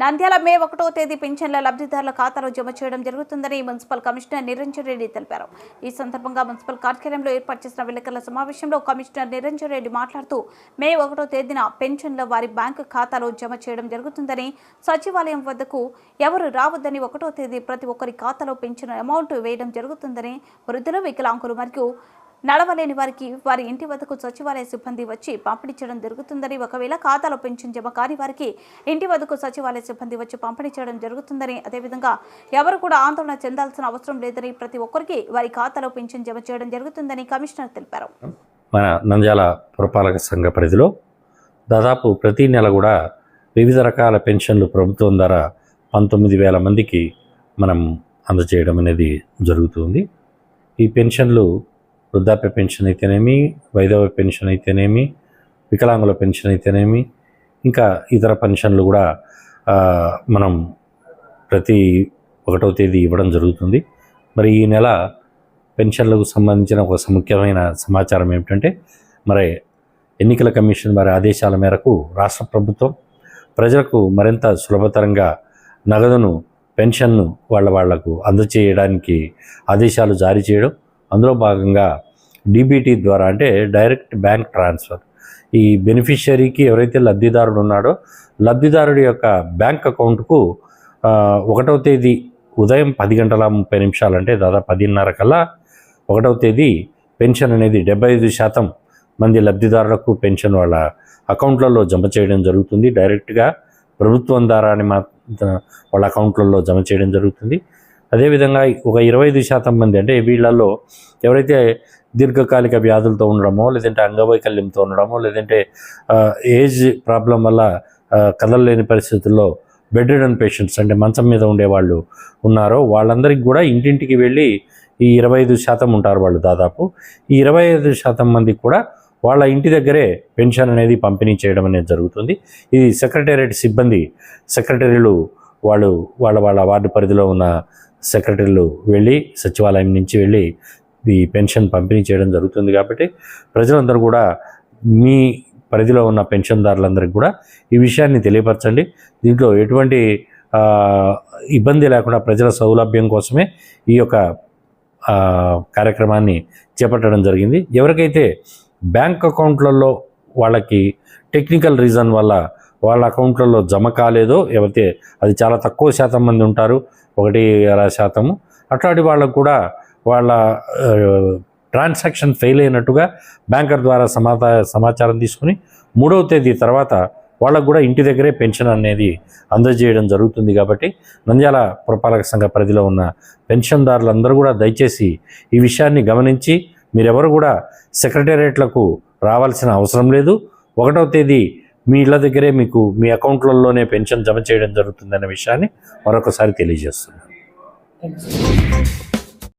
నంద్యాల మే ఒకటో తేదీ పింఛన్ల లబ్ధిదారుల ఖాతాలో జమ చేయడం జరుగుతుందని మున్సిపల్ కమిషనర్ నిరంజన్ రెడ్డి తెలిపారు. ఈ సందర్భంగా మున్సిపల్ కార్యాలయంలో ఏర్పాటు చేసిన విలేకరుల సమావేశంలో కమిషనర్ నిరంజన్ రెడ్డి మాట్లాడుతూ మే ఒకటో తేదీన పెన్షన్ల వారి బ్యాంకు ఖాతాలో జమ చేయడం జరుగుతుందని సచివాలయం వద్దకు ఎవరు రావద్దని ఒకటో తేదీ ప్రతి ఒక్కరి ఖాతాలో పెన్షన్ అమౌంట్ వేయడం జరుగుతుందని వృద్ధులు వికలాంగులు మరియు నడవలేని వారికి వారి ఇంటి వద్దకు సచివాలయ సిబ్బంది వచ్చి పంపిణీ చేయడం జరుగుతుందని ఒకవేళ ఖాతాలో పెన్షన్ జమ కాని వారికి ఇంటి వద్దకు సచివాలయ సిబ్బంది వచ్చి పంపిణీ చేయడం జరుగుతుందని అదేవిధంగా ఎవరు కూడా ఆందోళన చెందాల్సిన అవసరం లేదని ప్రతి ఒక్కరికి వారి ఖాతాలో పెన్షన్ జమ చేయడం జరుగుతుందని కమిషనర్ తెలిపారు. మన నంద్యాల పురపాలక సంఘ పరిధిలో దాదాపు ప్రతి నెల కూడా వివిధ రకాల పెన్షన్లు ప్రభుత్వం ద్వారా పంతొమ్మిది వేల మందికి మనం అందజేయడం అనేది జరుగుతుంది ఈ పెన్షన్లు వృద్ధాప్య పెన్షన్ అయితేనేమి వైధవ్య పెన్షన్ అయితేనేమి వికలాంగుల పెన్షన్ అయితేనేమి ఇంకా ఇతర పెన్షన్లు కూడా మనం ప్రతి ఒకటో తేదీ ఇవ్వడం జరుగుతుంది. మరి ఈ నెల పెన్షన్లకు సంబంధించిన ఒక ముఖ్యమైన సమాచారం ఏమిటంటే మరి ఎన్నికల కమిషన్ వారి ఆదేశాల మేరకు రాష్ట్ర ప్రభుత్వం ప్రజలకు మరింత సులభతరంగా నగదును పెన్షన్ను వాళ్ళ వాళ్ళకు అందచేయడానికి ఆదేశాలు జారీ చేయడం అందులో భాగంగా డీబీటీ ద్వారా అంటే డైరెక్ట్ బ్యాంక్ ట్రాన్స్ఫర్. ఈ బెనిఫిషియరీకి ఎవరైతే లబ్ధిదారుడు ఉన్నాడో లబ్ధిదారుడి యొక్క బ్యాంక్ అకౌంట్కు ఒకటవ తేదీ ఉదయం పది గంటల ముప్పై నిమిషాలు అంటే దాదాపు పదిన్నర కల్లా ఒకటవ తేదీ పెన్షన్ అనేది డెబ్బై ఐదు శాతం మంది లబ్ధిదారులకు పెన్షన్ వాళ్ళ అకౌంట్లలో జమ చేయడం జరుగుతుంది. డైరెక్ట్గా ప్రభుత్వం ద్వారానే మా వాళ్ళ అకౌంట్లలో జమ చేయడం జరుగుతుంది. అదేవిధంగా ఒక ఇరవై ఐదు శాతం మంది అంటే వీళ్ళల్లో ఎవరైతే దీర్ఘకాలిక వ్యాధులతో ఉండడమో లేదంటే అంగవైకల్యంతో ఉండడమో లేదంటే ఏజ్ ప్రాబ్లం వల్ల కదలలేని పరిస్థితుల్లో బెడ్ రిడన్ పేషెంట్స్ అంటే మంచం మీద ఉండేవాళ్ళు ఉన్నారో వాళ్ళందరికీ కూడా ఇంటింటికి వెళ్ళి ఈ ఇరవై ఐదు శాతం ఉంటారు వాళ్ళు దాదాపు. ఈ ఇరవై ఐదు శాతం మందికి కూడా వాళ్ళ ఇంటి దగ్గరే పెన్షన్ అనేది పంపిణీ చేయడం అనేది జరుగుతుంది. ఇది సెక్రటేరియట్ సిబ్బంది సెక్రటరీలు వాళ్ళు వాళ్ళ వాళ్ళ వార్డు పరిధిలో ఉన్న సెక్రటరీలు వెళ్ళి సచివాలయం నుంచి వెళ్ళి ఈ పెన్షన్ పంపిణీ చేయడం జరుగుతుంది కాబట్టి ప్రజలందరూ కూడా మీ పరిధిలో ఉన్న పెన్షన్దారులందరికీ కూడా ఈ విషయాన్ని తెలియపరచండి. దీంట్లో ఎటువంటి ఇబ్బంది లేకుండా ప్రజల సౌలభ్యం కోసమే ఈ యొక్క కార్యక్రమాన్ని చేపట్టడం జరిగింది. ఎవరికైతే బ్యాంక్ అకౌంట్లలో వాళ్ళకి టెక్నికల్ రీజన్ వల్ల వాళ్ళ అకౌంట్లలో జమ కాలేదో ఎవరైతే అది చాలా తక్కువ శాతం మంది ఉంటారు ఒకటి అర శాతము. అట్లాంటి వాళ్ళకు కూడా వాళ్ళ ట్రాన్సాక్షన్ ఫెయిల్ అయినట్టుగా బ్యాంకర్ ద్వారా సమాచా సమాచారం తీసుకుని మూడవ తేదీ తర్వాత వాళ్ళకు కూడా ఇంటి దగ్గరే పెన్షన్ అనేది అందజేయడం జరుగుతుంది కాబట్టి నంద్యాల పురపాలక సంఘ పరిధిలో ఉన్న పెన్షన్దారులందరూ కూడా దయచేసి ఈ విషయాన్ని గమనించి మీరెవరు కూడా సెక్రటేరియట్లకు రావాల్సిన అవసరం లేదు. ఒకటవ తేదీ మీ ఇళ్ళ దగ్గరే మీకు మీ అకౌంట్లలోనే పెన్షన్ జమ చేయడం జరుగుతుందనే విషయాన్ని మరొకసారి తెలియజేస్తున్నాను.